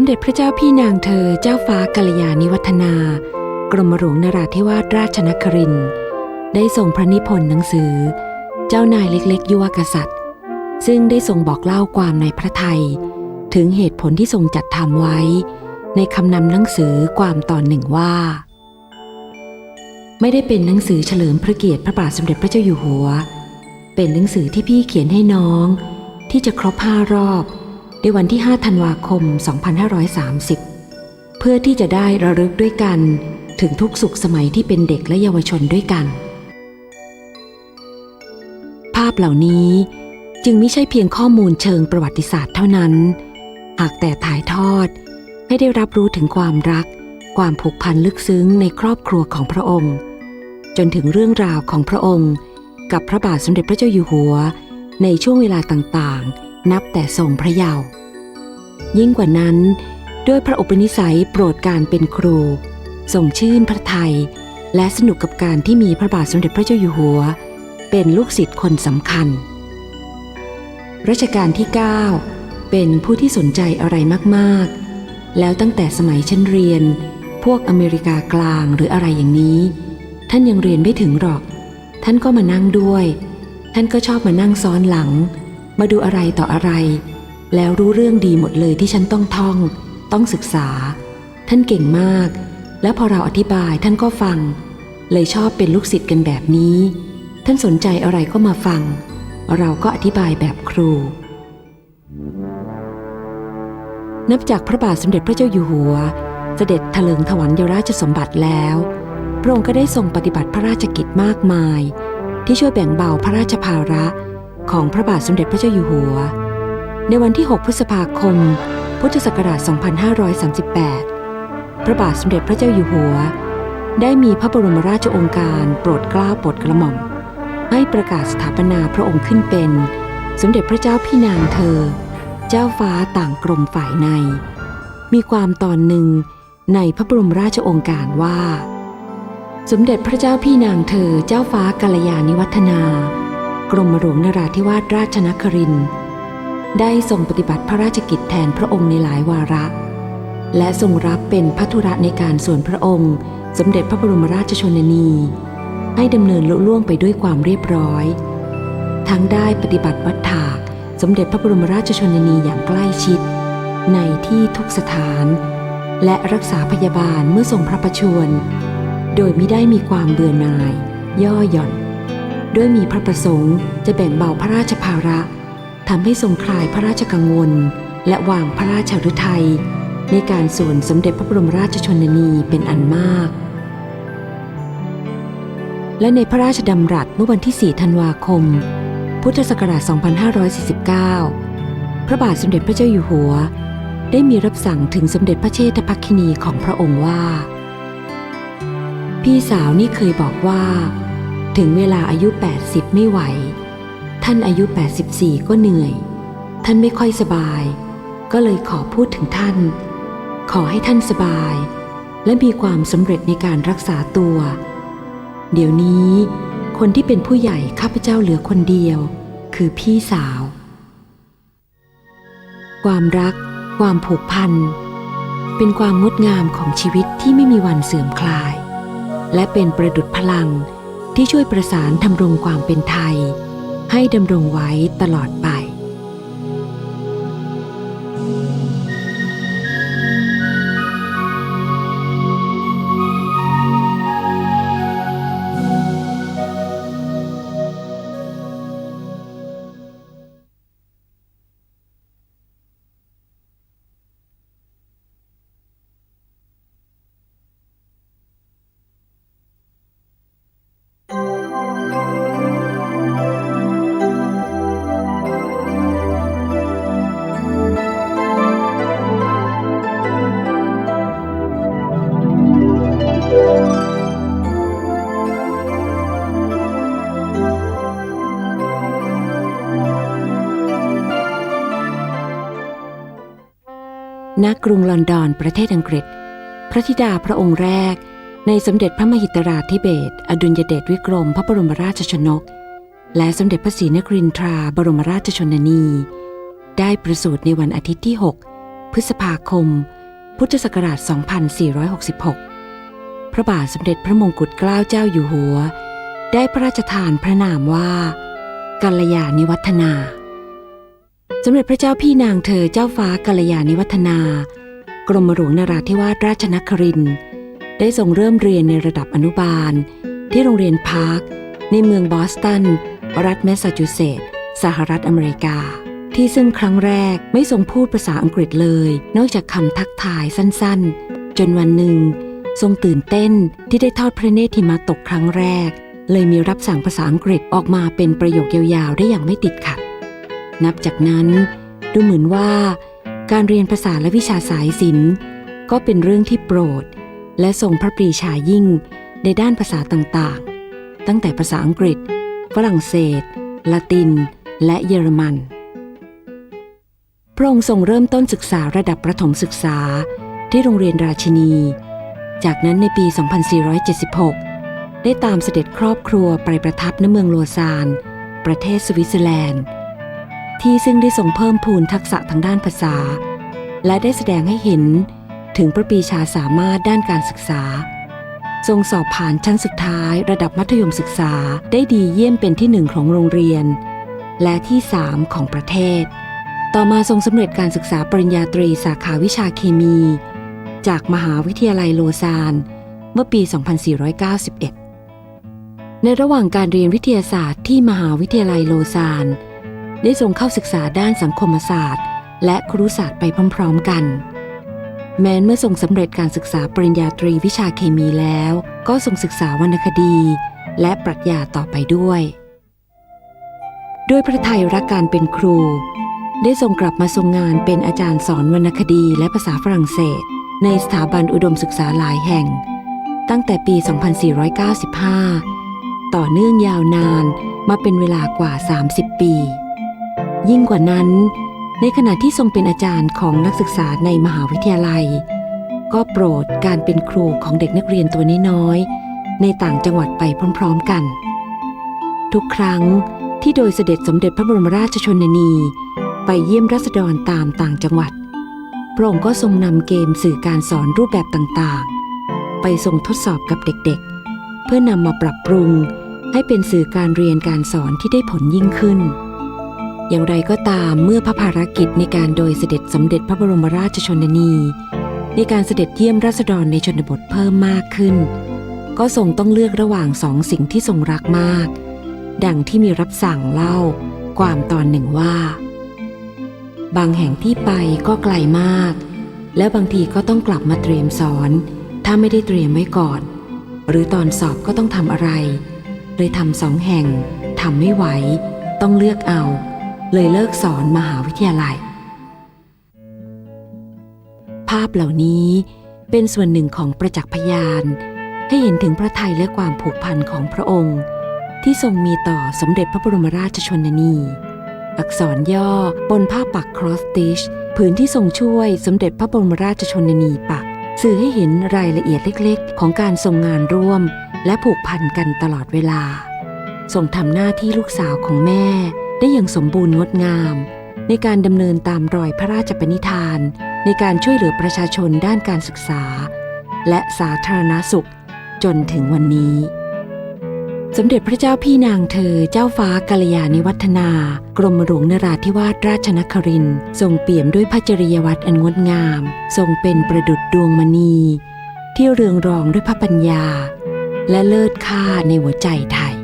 มเด็จพระเจ้าพี่นางเธอเจ้าฟ้ากัลยาณิวัฒนา กรมหลวงนราธิวาสราชนคริน ได้ส่งพระนิพนธ์หนังสือ เจ้านายเล็กๆ ยุวกษัตริย์ ซึ่งได้ทรงบอกเล่าความในพระไทย ถึงเหตุผลที่ทรงจัดทำไว้ ในคำนำหนังสือความตอนหนึ่งว่า ไม่ได้เป็นหนังสือเฉลิมพระเกียรติพระบาทสมเด็จพระเจ้าอยู่หัว เป็นหนังสือที่พี่เขียนให้น้อง ที่จะครบห้ารอบ ในวันที่ 5 ธันวาคม 2530 เพื่อที่จะได้ระลึกด้วยกันถึงทุกสุขสมัยที่เป็นเด็กและเยาวชนด้วยกัน ภาพเหล่านี้จึงไม่ใช่เพียงข้อมูลเชิงประวัติศาสตร์เท่านั้น หากแต่ถ่ายทอดให้ได้รับรู้ถึงความรัก ความผูกพันลึกซึ้งในครอบครัวของพระองค์ จนถึงเรื่องราวของพระองค์ กับพระบาทสมเด็จพระเจ้าอยู่หัว ในช่วงเวลาต่างๆ นับแต่ทรงพระเยาว์ยิ่งกว่านั้น ด้วยพระอุปนิสัยโปรดการเป็นครูทรงชื่นพระไทย และสนุกกับการที่มีพระบาทสมเด็จพระเจ้าอยู่หัว เป็นลูกศิษย์คนสำคัญรัชกาลที่ 9 เป็นผู้ที่สนใจอะไรมากๆ แล้วตั้งแต่สมัยชั้นเรียน พวกอเมริกากลางหรืออะไรอย่างนี้ ท่านยังเรียนไม่ถึงหรอก ท่านก็มานั่งด้วย ท่านก็ชอบมานั่งซ้อนหลัง มาดูอะไรต่ออะไร แล้วรู้เรื่องดีหมดเลยที่ฉันต้องท่อง ต้องศึกษา ท่านเก่งมาก แล้วพอเราอธิบายท่านก็ฟัง เลยชอบเป็นลูกศิษย์กันแบบนี้ ท่านสนใจอะไรก็มาฟัง เราก็อธิบายแบบครู นับจากพระบาทสมเด็จพระเจ้าอยู่หัว เสด็จถลิงถวันยราชสมบัติแล้ว พระองค์ก็ได้ทรงปฏิบัติพระราชกิจมากมาย ที่ช่วยแบ่งเบาพระราชภาระ ของพระบาทสมเด็จพระเจ้าอยู่หัว ในวันที่ 6 พฤษภาคม พุทธศักราช 2538 พระบาทสมเด็จพระเจ้าอยู่หัว ได้มีพระบรมราชโองการโปรดเกล้าโปรดกระหม่อม ให้ประกาศสถาปนาพระองค์ขึ้นเป็น สมเด็จพระเจ้าพี่นางเธอ เจ้าฟ้าต่างกรมฝ่ายใน มีความตอนหนึ่งในพระบรมราชโองการว่า สมเด็จพระเจ้าพี่นางเธอเจ้าฟ้ากัลยาณิวัฒนา กรมหลวงนราธิวาสราชนครินได้ทรงปฏิบัติพระราชกิจแทนพระองค์ในหลายวาระ และทรงรับเป็นพัทุระในการส่วนพระองค์ สมเด็จพระบรมราชชนนี ให้ดำเนินลุล่วงไปด้วยความเรียบร้อย ทั้งได้ปฏิบัติวัดถากสมเด็จพระบรมราชชนนีอย่างใกล้ชิด ในที่ทุกสถาน และรักษาพยาบาลเมื่อทรงพระประชวรโดยไม่ได้มีความเบื่อหน่าย ย่อหย่อน ด้วยมีพระประสงค์จะแบ่งเบาพระราชภาระทำให้ทรงคลายพระราชกังวล และวางพระราชฤทัยในการส่วนสมเด็จพระบรมราชชนนีเป็นอันมาก และในพระราชดำรัสเมื่อวันที่ 4 ธันวาคม พุทธศักราช 2549 พระบาทสมเด็จพระเจ้าอยู่หัว ได้มีรับสั่งถึงสมเด็จพระเชษฐภัคินีของพระองค์ว่า พี่สาวนี่เคยบอกว่า ถึงเวลาอายุ 80 ไม่ไหว ท่านอายุ 84 ก็เหนื่อย ท่านไม่ค่อยสบาย ก็เลยขอพูดถึงท่าน ขอให้ท่านสบาย และมีความสำเร็จในการรักษาตัว เดี๋ยวนี้ คนที่เป็นผู้ใหญ่ข้าพเจ้าเหลือคนเดียว คือพี่สาว ความรัก ความผูกพัน เป็นความงดงามของชีวิตที่ไม่มีวันเสื่อมคลาย และเป็นประดุจพลัง ที่ช่วยประสานทำรงความเป็นไทย ให้ดำรงไว้ตลอดไป ณกรุงลอนดอนประเทศอังกฤษ พระธิดาพระองค์แรก ในสมเด็จพระมหิตราธิเบศ อดุลยเดชวิกรมพระบรมราชชนก และสมเด็จพระศรีนครินทราบรมราชชนนี ได้ประสูติในวันอาทิตย์ที่ 6 พฤษภาคม พุทธศักราช 2466 พระบาทสมเด็จพระมงกุฎเกล้าเจ้าอยู่หัว ได้พระราชทานพระนามว่ากัลยาณิวัฒนา สมเด็จพระเจ้าพี่นางเธอเจ้าฟ้ากัลยาณิวัฒนา กรมหลวงนราธิวาสราชนคริน ได้ทรงเริ่มเรียนในระดับอนุบาล ที่โรงเรียนพาร์ค ในเมืองบอสตัน รัฐแมสซาชูเซตส์สหรัฐอเมริกา ที่ซึ่งครั้งแรกไม่ทรงพูดภาษาอังกฤษเลย นอกจากคำทักทายสั้นๆ จนวันหนึ่ง ทรงตื่นเต้นที่ได้ทอดพระเนตรหิมะตกครั้งแรก เลยมีรับสั่งภาษาอังกฤษออกมาเป็นประโยคยาวๆได้อย่างไม่ติดขัด นับจากนั้นดูเหมือนว่าการเรียนภาษาและวิชาสายศิลป์ก็เป็นเรื่องที่โปรด และทรงพระปรีชายิ่งในด้านภาษาต่างๆ ตั้งแต่ภาษาอังกฤษ ฝรั่งเศส ละติน และเยอรมัน พระองค์ทรงเริ่มต้นศึกษาระดับประถมศึกษาที่โรงเรียนราชินี จากนั้นในปี 2476 ได้ตามเสด็จครอบครัวไปประทับณเมืองโลซาน ประเทศสวิตเซอร์แลนด์ ที่ซึ่งได้ทรงเพิ่มพูนทักษะทางด้านภาษา และได้แสดงให้เห็นถึงพระปีชาสามารถด้านการศึกษา ทรงสอบผ่านชั้นสุดท้ายระดับมัธยมศึกษาได้ดีเยี่ยมเป็นที่หนึ่งของโรงเรียน และที่สามของประเทศ ต่อมาทรงสำเร็จการศึกษาปริญญาตรีสาขาวิชาเคมี จากมหาวิทยาลัยโลซานเมื่อปี 2491 ในระหว่างการเรียนวิทยาศาสตร์ที่มหาวิทยาลัยโลซาน ได้ทรงเข้าศึกษาด้านสังคมศาสตร์ และครุศาสตร์ไปพร้อมๆกัน แม้นเมื่อทรงสำเร็จการศึกษาปริญญาตรีวิชาเคมีแล้ว ก็ทรงศึกษาวรรณคดี และปรัชญาต่อไปด้วย ด้วยพระทัยรักการเป็นครู ได้ทรงกลับมาทรงงานเป็นอาจารย์สอนวรรณคดีและภาษาฝรั่งเศส ในสถาบันอุดมศึกษาหลายแห่ง ตั้งแต่ปี 2495 ต่อเนื่องยาวนานมาเป็นเวลากว่า 30 ปี ยิ่งกว่านั้น ในขณะที่ทรงเป็นอาจารย์ของนักศึกษาในมหาวิทยาลัย ก็โปรดการเป็นครูของเด็กนักเรียนตัวน้อยๆในต่างจังหวัดไปพร้อมๆกัน ทุกครั้งที่โดยเสด็จสมเด็จพระบรมราชชนนี ไปเยี่ยมรัษฎรตามต่างจังหวัดพระองค์ก็ทรงนำเกมสื่อการสอนรูปแบบต่างๆ ไปส่งทดสอบกับเด็กๆ เพื่อนำมาปรับปรุงให้เป็นสื่อการเรียนการสอนที่ได้ผลยิ่งขึ้น อย่างไรก็ตามเมื่อพระภารกิจในการโดยเสด็จสมเด็จพระบรมราชชนนี ในการเสด็จเยี่ยมราษฎรในชนบทเพิ่มมากขึ้น ก็ทรงต้องเลือกระหว่างสองสิ่งที่ทรงรักมาก ดังที่มีรับสั่งเล่าความตอนหนึ่งว่า บางแห่งที่ไปก็ไกลมาก และบางทีก็ต้องกลับมาเตรียมสอน ถ้าไม่ได้เตรียมไว้ก่อน หรือตอนสอบก็ต้องทำอะไร เลยทำสองแห่งทำไม่ไหว ต้องเลือกเอา เลยเลิกสอนมหาวิทยาลัย ภาพเหล่านี้เป็นส่วนหนึ่งของประจักษ์พยาน ให้เห็นถึงพระทัยและความผูกพันของพระองค์ ที่ทรงมีต่อสมเด็จพระบรมราชชนนี อักษรย่อบนผ้าปักครอสติชผืนที่ทรงช่วยสมเด็จพระบรมราชชนนีปัก สื่อให้เห็นรายละเอียดเล็กๆ ของการทรงงานร่วม และผูกพันกันตลอดเวลาทรงทำหน้าที่ลูกสาวของแม่ ได้อย่างสมบูรณ์งดงาม ในการดำเนินตามรอยพระราชปณิธาน ในการช่วยเหลือประชาชนด้านการศึกษา และสาธารณสุข จนถึงวันนี้ สมเด็จพระเจ้าพี่นางเธอเจ้าฟ้ากัลยาณิวัฒนา กรมหลวงนราธิวาสราชนครินทรงเปี่ยมด้วยพระจริยวัตรอันงดงาม ทรงเป็นประดุจดวงมณี ที่เรืองรองด้วยพระปัญญา และเลิศค่าในหัวใจไทย